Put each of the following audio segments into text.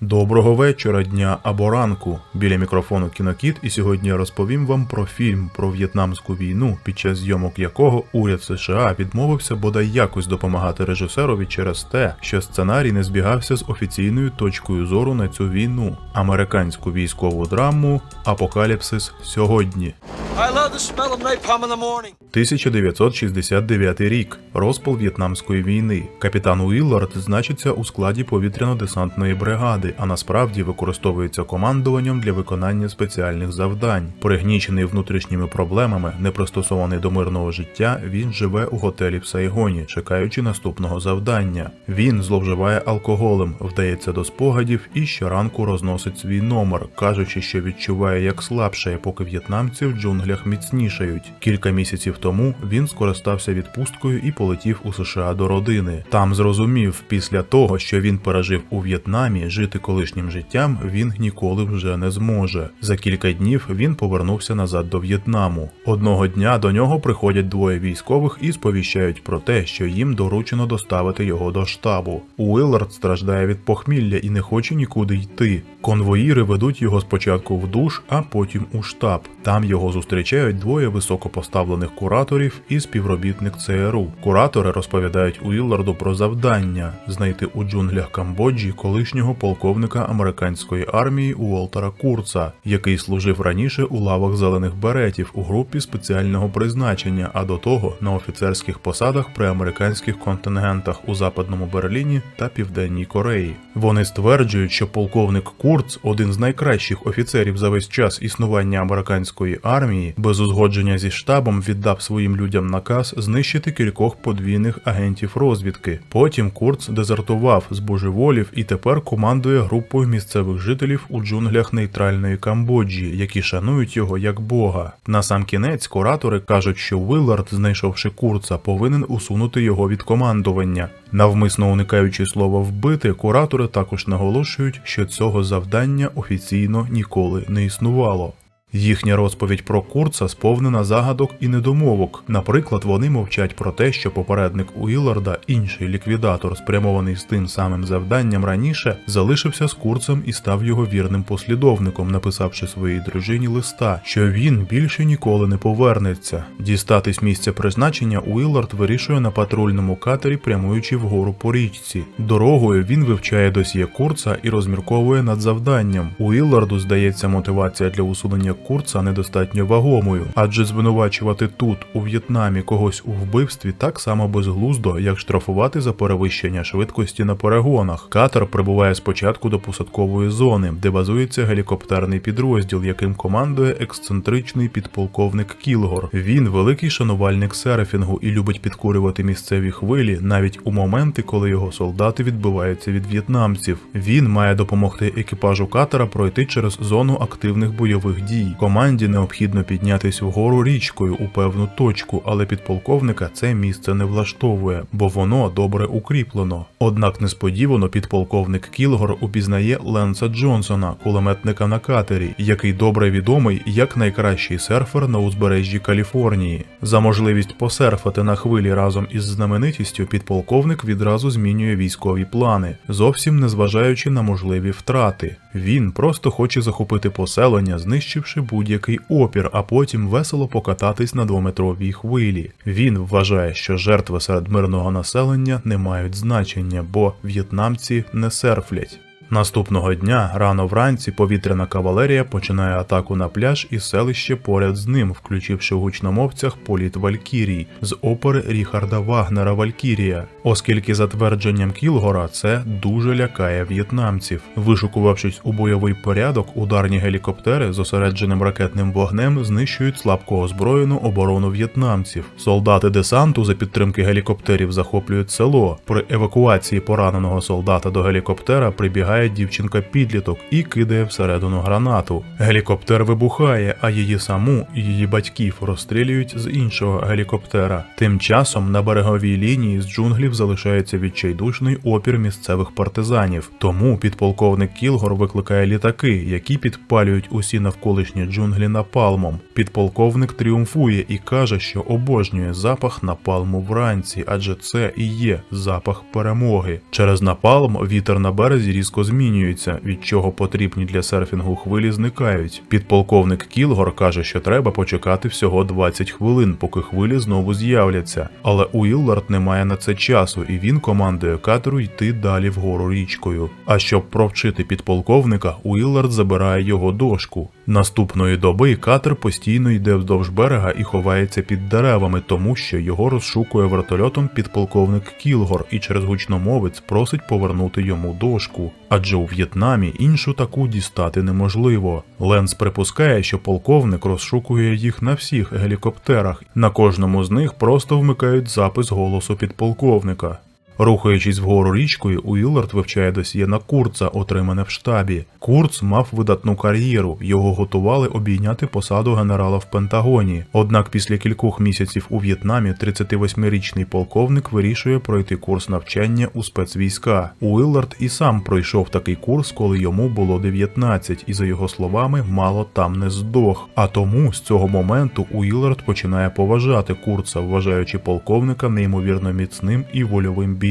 Доброго вечора, дня або ранку. Біля мікрофону Кінокіт, і сьогодні я розповім вам про фільм про В'єтнамську війну, під час зйомок якого уряд США відмовився бодай якось допомагати режисерові через те, що сценарій не збігався з офіційною точкою зору на цю війну. Американську військову драму Апокаліпсис сьогодні. I love the smell of napalm in the morning. 1969 рік. Розпал В'єтнамської війни. Капітан Уіллард значиться у складі повітряно-десантної бригади, а насправді використовується командуванням для виконання спеціальних завдань. Пригнічений внутрішніми проблемами, не пристосований до мирного життя, він живе у готелі в Сайгоні, чекаючи наступного завдання. Він зловживає алкоголем, вдається до спогадів і щоранку розносить свій номер, кажучи, що відчуває як слабшає, поки в'єтнамці в джунглях міцнішають. Кілька місяців тому він скористався відпусткою і полетів у США до родини. Там зрозумів, після того, що він пережив у В'єтнамі, жити колишнім життям він ніколи вже не зможе. За кілька днів він повернувся назад до В'єтнаму. Одного дня до нього приходять двоє військових і сповіщають про те, що їм доручено доставити його до штабу. Уиллард страждає від похмілля і не хоче нікуди йти. Конвоїри ведуть його спочатку в душ, а потім у штаб. Там його зустрічають двоє високопоставлених кураторів і співробітник ЦРУ. Куратори розповідають Уілларду про завдання знайти у джунглях Камбоджі колишнього полковника американської армії Уолтера Курца, який служив раніше у лавах зелених беретів у групі спеціального призначення, а до того на офіцерських посадах при американських контингентах у западному Берліні та Південній Кореї. Вони стверджують, що полковник Курц, один з найкращих офіцерів за весь час існування американської армії, без узгодження зі штабом віддав своїм людям наказ знищити кількох подвійних агентів розвідки. Потім Курц дезертував з божеволів і тепер командує групою місцевих жителів у джунглях нейтральної Камбоджі, які шанують його як бога. На сам кінець куратори кажуть, що Виллард, знайшовши Курца, повинен усунути його від командування. Навмисно уникаючи слова вбити, куратори також наголошують, що цього завдання офіційно ніколи не існувало. Їхня розповідь про Курца сповнена загадок і недомовок. Наприклад, вони мовчать про те, що попередник Уілларда, інший ліквідатор, спрямований з тим самим завданням раніше, залишився з Курцем і став його вірним послідовником, написавши своїй дружині листа, що він більше ніколи не повернеться. Дістатись місця призначення Уіллард вирішує на патрульному катері, прямуючи вгору по річці. Дорогою він вивчає досьє Курца і розмірковує над завданням. Уілларду здається мотивація для усунення Курца недостатньо вагомою, адже звинувачувати тут, у В'єтнамі, когось у вбивстві так само безглуздо, як штрафувати за перевищення швидкості на перегонах. Катер прибуває спочатку до посадкової зони, де базується гелікоптерний підрозділ, яким командує ексцентричний підполковник Кілгор. Він великий шанувальник серфінгу і любить підкурювати місцеві хвилі навіть у моменти, коли його солдати відбиваються від в'єтнамців. Він має допомогти екіпажу катера пройти через зону активних бойових дій. Команді необхідно піднятись вгору річкою у певну точку, але підполковника це місце не влаштовує, бо воно добре укріплено. Однак несподівано підполковник Кілгор упізнає Ленса Джонсона, кулеметника на катері, який добре відомий як найкращий серфер на узбережжі Каліфорнії. За можливість посерфати на хвилі разом із знаменитістю, підполковник відразу змінює військові плани, зовсім не зважаючи на можливі втрати. Він просто хоче захопити поселення, знищивши будь-який опір, а потім весело покататись на двометровій хвилі. Він вважає, що жертви серед мирного населення не мають значення, бо в'єтнамці не серфлять. Наступного дня, рано вранці, повітряна кавалерія починає атаку на пляж і селище поряд з ним, включивши в гучномовцях політ Валькірій з опери Ріхарда Вагнера Валькірія, оскільки за твердженням Кілгора це дуже лякає в'єтнамців. Вишукувавшись у бойовий порядок, ударні гелікоптери з осередженим ракетним вогнем знищують слабко озброєну оборону в'єтнамців. Солдати десанту за підтримки гелікоптерів захоплюють село. При евакуації пораненого солдата до гелікоптера прибігає дівчинка підліток і кидає всередину гранату. Гелікоптер вибухає, а її саму і її батьків розстрілюють з іншого гелікоптера. Тим часом на береговій лінії з джунглів залишається відчайдушний опір місцевих партизанів. Тому підполковник Кілгор викликає літаки, які підпалюють усі навколишні джунглі напалмом. Підполковник тріумфує і каже, що обожнює запах напалму вранці, адже це і є запах перемоги. Через напалм вітер на березі різко змінюється, від чого потрібні для серфінгу хвилі зникають. Підполковник Кілгор каже, що треба почекати всього 20 хвилин, поки хвилі знову з'являться. Але Уіллард не має на це часу, і він командує катеру йти далі вгору річкою. А щоб провчити підполковника, Уіллард забирає його дошку. Наступної доби катер постійно йде вздовж берега і ховається під деревами, тому що його розшукує вертольотом підполковник Кілгор і через гучномовець просить повернути йому дошку. Адже у В'єтнамі іншу таку дістати неможливо. Ленс припускає, що полковник розшукує їх на всіх гелікоптерах. На кожному з них просто вмикають запис голосу підполковника. Рухаючись вгору річкою, Уіллард вивчає досьє на Курца, отримане в штабі. Курц мав видатну кар'єру, його готували обійняти посаду генерала в Пентагоні. Однак після кількох місяців у В'єтнамі 38-річний полковник вирішує пройти курс навчання у спецвійська. Уіллард і сам пройшов такий курс, коли йому було 19, і за його словами, мало там не здох. А тому з цього моменту Уіллард починає поважати Курца, вважаючи полковника неймовірно міцним і вольовим бійцем.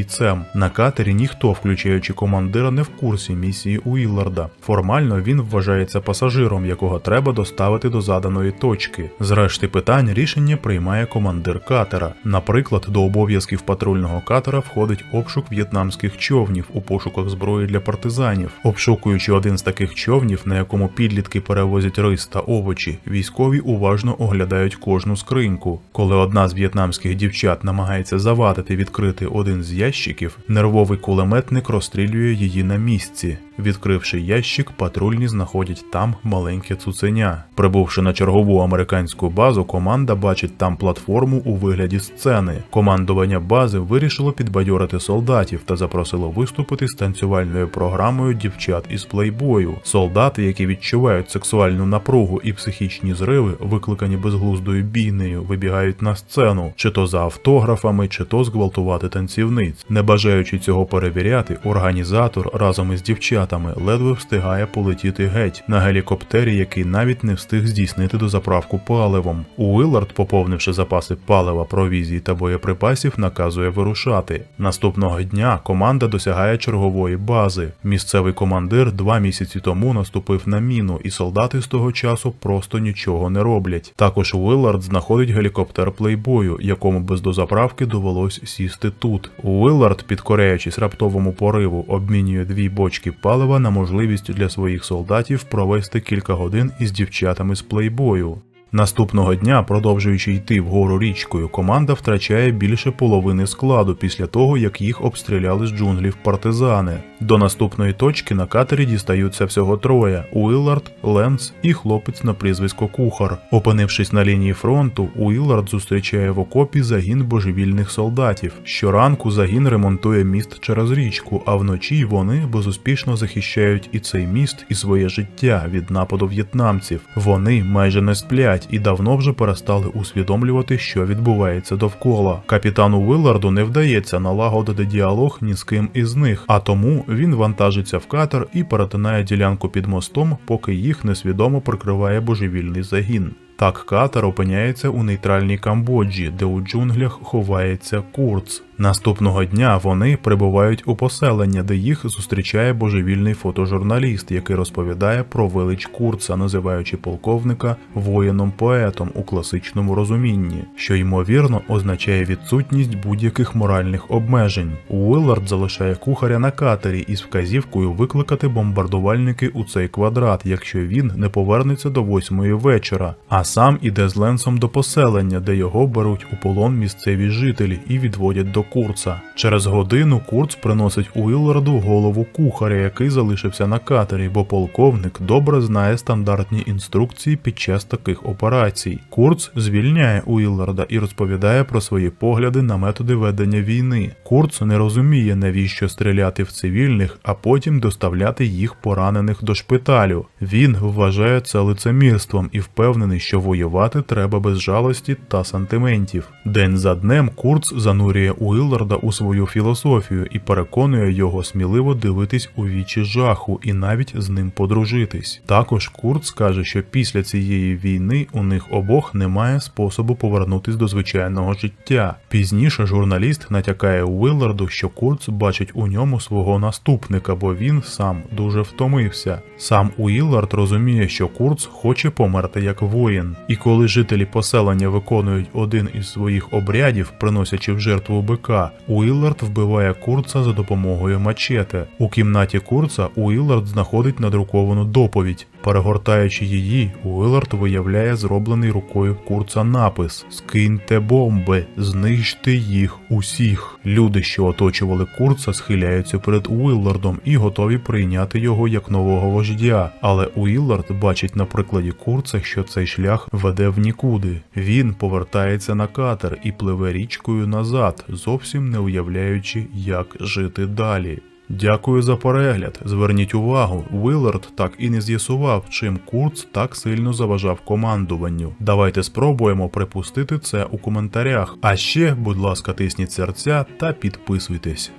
На катері ніхто, включаючи командира, не в курсі місії Уілларда. Формально він вважається пасажиром, якого треба доставити до заданої точки. З решти питань рішення приймає командир катера. Наприклад, до обов'язків патрульного катера входить обшук в'єтнамських човнів у пошуках зброї для партизанів. Обшукуючи один з таких човнів, на якому підлітки перевозять рис та овочі, військові уважно оглядають кожну скриньку. Коли одна з в'єтнамських дівчат намагається завадити відкрити один з ящиків, нервовий кулеметник розстрілює її на місці. Відкривши ящик, патрульні знаходять там маленьке цуценя. Прибувши на чергову американську базу, команда бачить там платформу у вигляді сцени. Командування бази вирішило підбадьорити солдатів та запросило виступити з танцювальною програмою дівчат із плейбою. Солдати, які відчувають сексуальну напругу і психічні зриви, викликані безглуздою бійнею, вибігають на сцену, чи то за автографами, чи то зґвалтувати танцівниць. Не бажаючи цього перевіряти, організатор разом із дівчатами ледве встигає полетіти геть на гелікоптері, який навіть не встиг здійснити дозаправку паливом. Уиллард, поповнивши запаси палива, провізії та боєприпасів, наказує вирушати. Наступного дня команда досягає чергової бази. Місцевий командир два місяці тому наступив на міну, і солдати з того часу просто нічого не роблять. Також Уиллард знаходить гелікоптер плейбою, якому без дозаправки довелось сісти тут. Уиллард, підкоряючись раптовому пориву, обмінює дві бочки палива на можливість для своїх солдатів провести кілька годин із дівчатами з плейбою. Наступного дня, продовжуючи йти вгору річкою, команда втрачає більше половини складу після того, як їх обстріляли з джунглів партизани. До наступної точки на катері дістаються всього троє: Уиллард, Ленс і хлопець на прізвисько Кухар. Опинившись на лінії фронту, Уиллард зустрічає в окопі загін божевільних солдатів. Щоранку загін ремонтує міст через річку, а вночі вони безуспішно захищають і цей міст, і своє життя від нападу в'єтнамців. Вони майже не сплять і давно вже перестали усвідомлювати, що відбувається довкола. Капітану Вилларду не вдається налагодити діалог ні з ким із них, а тому він вантажиться в катер і перетинає ділянку під мостом, поки їх несвідомо прикриває божевільний загін. Так катер опиняється у нейтральній Камбоджі, де у джунглях ховається Курц. Наступного дня вони прибувають у поселення, де їх зустрічає божевільний фотожурналіст, який розповідає про велич Курца, називаючи полковника воїном-поетом у класичному розумінні, що ймовірно означає відсутність будь-яких моральних обмежень. Уиллард залишає кухаря на катері із вказівкою викликати бомбардувальники у цей квадрат, якщо він не повернеться до восьмої вечора, а сам іде з Ленсом до поселення, де його беруть у полон місцеві жителі і відводять до Курца. Через годину Курц приносить Уилларду голову кухаря, який залишився на катері, бо полковник добре знає стандартні інструкції під час таких операцій. Курц звільняє Уилларда і розповідає про свої погляди на методи ведення війни. Курц не розуміє, навіщо стріляти в цивільних, а потім доставляти їх поранених до шпиталю. Він вважає це лицемірством і впевнений, що воювати треба без жалості та сантиментів. День за днем Курц занурює Уилларда Уилларда у свою філософію і переконує його сміливо дивитись у вічі жаху і навіть з ним подружитись. Також Курт скаже, що після цієї війни у них обох немає способу повернутись до звичайного життя. Пізніше журналіст натякає Уилларду, що Курц бачить у ньому свого наступника, бо він сам дуже втомився. Сам Уиллард розуміє, що Курц хоче померти як воїн. І коли жителі поселення виконують один із своїх обрядів, приносячи в жертву бика, Уиллард вбиває Курца за допомогою мачете. У кімнаті Курца Уиллард знаходить надруковану доповідь. Перегортаючи її, Уиллард виявляє зроблений рукою Курца напис: Скиньте бомби, знищте їх усіх. Люди, що оточували Курца, схиляються перед Уиллардом і готові прийняти його як нового вождя. Але Уиллард бачить на прикладі Курца, що цей шлях веде в нікуди. Він повертається на катер і пливе річкою назад, зовсім не уявляючи, як жити далі. Дякую за перегляд. Зверніть увагу, Уиллард так і не з'ясував, чим Курц так сильно заважав командуванню. Давайте спробуємо припустити це у коментарях. А ще, будь ласка, тисніть серця та підписуйтесь.